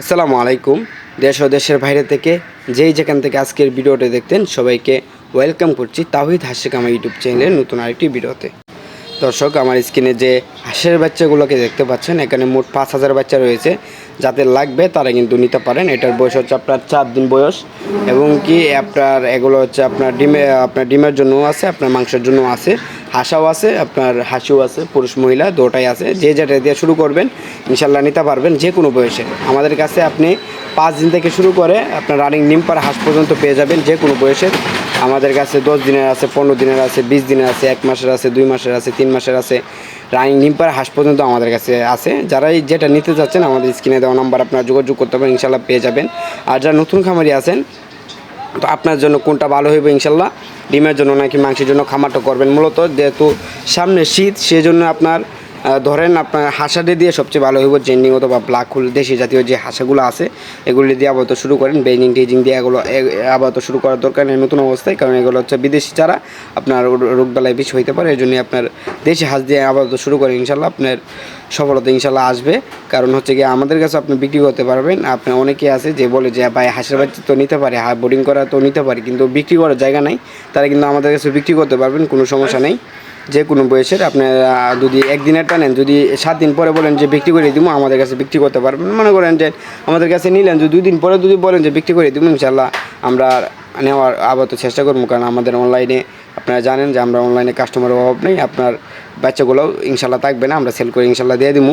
আসসালামু আলাইকুম। দেশ ও দেশের বাইরে থেকে যেই যেখান থেকে আজকের ভিডিওটা দেখতেন সবাইকে ওয়েলকাম করছি তাহিদ হাসিক আমার ইউটিউব চ্যানেলের নতুন আরেকটি ভিডিওতে। দর্শক, আমার স্ক্রিনে যে হাঁসের বাচ্চাগুলোকে দেখতে পাচ্ছেন, এখানে মোট পাঁচ হাজার বাচ্চা রয়েছে। যাদের লাগবে তারা কিন্তু নিতে পারেন। এটার বয়স হচ্ছে আপনার চার দিন বয়স। এবং কি আপনার, এগুলো হচ্ছে আপনার ডিমে, আপনার ডিমের জন্য আছে, আপনার মাংসের জন্য আছে। হাঁসাও আছে, আপনার হাসিও আছে, পুরুষ, মহিলা, দুটাই আছে। যে যেটা দিয়ে শুরু করবেন, ইনশাল্লাহ নিতে পারবেন যে কোনো বয়সে। আমাদের কাছে আপনি পাঁচ দিন থেকে শুরু করে আপনার রানিং নিমপার হাঁস পর্যন্ত পেয়ে যাবেন যে কোনো বয়সের আমাদের কাছে দশ দিনের আছে, পনেরো দিনের আছে, বিশ দিনের আছে, এক মাসের আছে, দুই মাসের আছে, তিন মাসের আছে। রানিং নিমপার হাঁস পর্যন্ত আমাদের কাছে আছে। যারাই যেটা নিতে চাচ্ছেন আমাদের স্ক্রিনে দেওয়া নাম্বার আপনারা যোগাযোগ করতে পারেন ইনশাল্লাহ পেয়ে যাবেন। আর যারা নতুন খামারি আছেন, তো আপনার জন্য কোনটা ভালো হইবে ইনশাল্লাহ ডিমের জন্য নাকি মাংসের জন্য খামারটা করবেন? মূলত যেহেতু সামনে শীত, সেজন্য আপনার ধরেন আপনার হাঁসাটি দিয়ে সবচেয়ে ভালো হইব জেন্ডিং অথবা ব্ল্যাক হুল দেশি জাতীয় যে হাঁসাগুলো আছে, এগুলি দিয়ে আপাতত শুরু করেন। বেজিং টেজিং দিয়ে এগুলো আপাতত শুরু করার দরকার নেই নতুন অবস্থায়, কারণ এগুলো হচ্ছে বিদেশি চারা। আপনার রোগ বেলায় বেশি হইতে পারে এই জন্য আপনার দেশি হাঁস দিয়ে আপাতত শুরু করেন ইনশাল্লাহ আপনার সফলতা ইনশাল্লাহ আসবে। কারণ হচ্ছে গিয়ে আমাদের কাছে আপনি বিক্রি করতে পারবেন। আপনি অনেকেই আছে যে বলে যে, ভাই, হাঁসের বাচ্চা তো নিতে পারে হ্যাঁ বোর্ডিং করা তো নিতে পারে, কিন্তু বিক্রি করার জায়গা নাই। তারা কিন্তু আমাদের কাছে বিক্রি করতে পারবেন, কোনো সমস্যা নেই। যে কোনো বয়সের আপনি আহ, যদি একদিনেরটা নেন যদি সাত দিন পরে বলেন যে বিক্রি করে দিব আমাদের কাছে বিক্রি করতে পারবেন। মনে করেন যে আমাদের কাছে নিলেন যে দুই দিন পরে যদি বলেন যে বিক্রি করে দিব ইনশাল্লাহ আমরা নেওয়ার আপাতত চেষ্টা করব। কারণ আমাদের অনলাইনে আপনারা জানেন যে আমরা অনলাইনে কাস্টমারের অভাব নেই আপনার বাচ্চাগুলোও ইনশাল্লাহ থাকবে না আমরা সেল করে ইনশাল্লাহ দিয়ে দিব।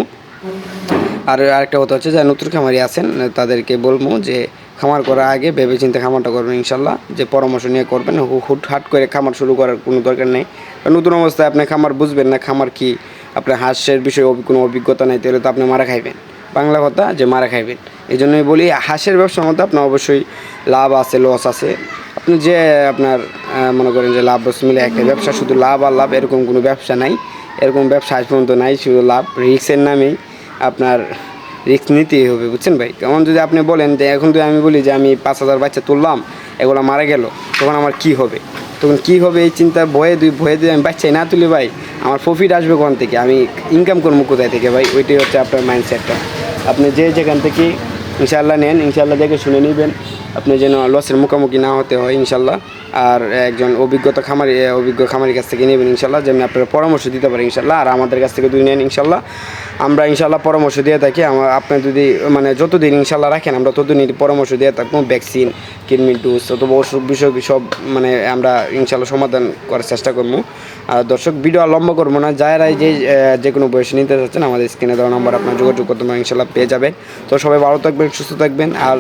আর আরেকটা কথা হচ্ছে যারা নতুন খামারি আছেন তাদেরকে বলব যে খামার করার আগে ভেবে চিন্তে খামারটা করবেন ইনশাল্লাহ। যে পরামর্শ নিয়ে করবেন, হু- হুট হাট করে খামার শুরু করার কোনো দরকার নেই। নতুন অবস্থায় আপনি খামার বুঝবেন না, খামার কি? আপনার হাঁসের বিষয়ে কোনো অভিজ্ঞতা নেই, তাহলে তো আপনি মারা খাইবেন। বাংলা কথা, যে মারা খাইবেন। এই জন্যই বলি, হাঁসের ব্যবসার মধ্যে আপনার অবশ্যই লাভ আছে লস আছে। আপনি যে আপনার মনে করেন যে লাভ লস মিলে একটা ব্যবসা শুধু লাভ আর লাভ, এরকম কোনো ব্যবসা নাই। এরকম ব্যবসা আজ পর্যন্ত নাই, শুধু লাভ। রিক্সের নামেই আপনার রিস্ক নিতেই হবে, বুঝছেন ভাই? কেমন যদি আপনি বলেন যে এখন যদি আমি বলি যে আমি পাঁচ হাজার বাচ্চা তুললাম, এগুলো মারা গেল, তখন আমার কি হবে? তখন কি হবে এই চিন্তা ভয়ে দুই ভয়ে দুই আমি বাচ্চাই না তুলি ভাই, আমার প্রফিট আসবে কোন থেকে? আমি ইনকাম করব কোথায় থেকে ভাই? ওইটাই হচ্ছে আপনার মাইন্ডসেটটা আপনি যে যেখান থেকে ইনশাল্লাহ নেন ইনশাল্লাহ দেখে শুনে নেবেন। আপনি যেন লসের মুখোমুখি না হতে হয়, ইনশাল্লাহ। আর একজন অভিজ্ঞতা খামারি অভিজ্ঞ খামারির কাছ থেকে নেবেন, ইনশাল্লাহ যেমন আপনারা পরামর্শ দিতে পারেন ইনশাল্লাহ। আর আমাদের কাছ থেকে দুই নেন, ইনশাল্লাহ। আমরা, ইনশাল্লাহ, পরামর্শ দিয়ে থাকি। আপনি যদি মানে যতদিন, ইনশাল্লাহ, রাখেন, আমরা ততদিন পরামর্শ দিয়ে থাকব ভ্যাকসিন কিডনির ডোজ অথবা অসুখ বিষয় সব মানে আমরা, ইনশাল্লাহ, সমাধান করার চেষ্টা করব। আর দর্শক, ভিডিও আর লম্বা করব না। যারাই যে যে কোনো বয়সে নিতে চাচ্ছেন, আমাদের স্ক্রিনে দেওয়া নম্বর আপনার যোগাযোগ করতে ইনশাল্লাহ, পেয়ে যাবেন। তো সবাই ভালো থাকবেন, সুস্থ থাকবেন। আর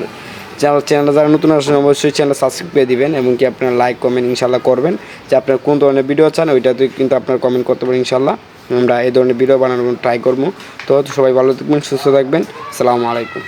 চ্যানেল চ্যানেলটা যারা নতুন আসেন, অবশ্যই চ্যানেল সাবস্ক্রাইব করে দিবেন এবং কি আপনার লাইক কমেন্ট ইনশাল্লাহ করবেন। যে আপনার কোন ধরনের ভিডিও চান, ওইটাতে কিন্তু আপনার কমেন্ট করতে পারেন ইনশাল্লাহ আমরা এই ধরনের ভিডিও বানানোর ট্রাই করব। তো সবাই ভালো থাকবেন, সুস্থ থাকবেন। আসসালামু আলাইকুম।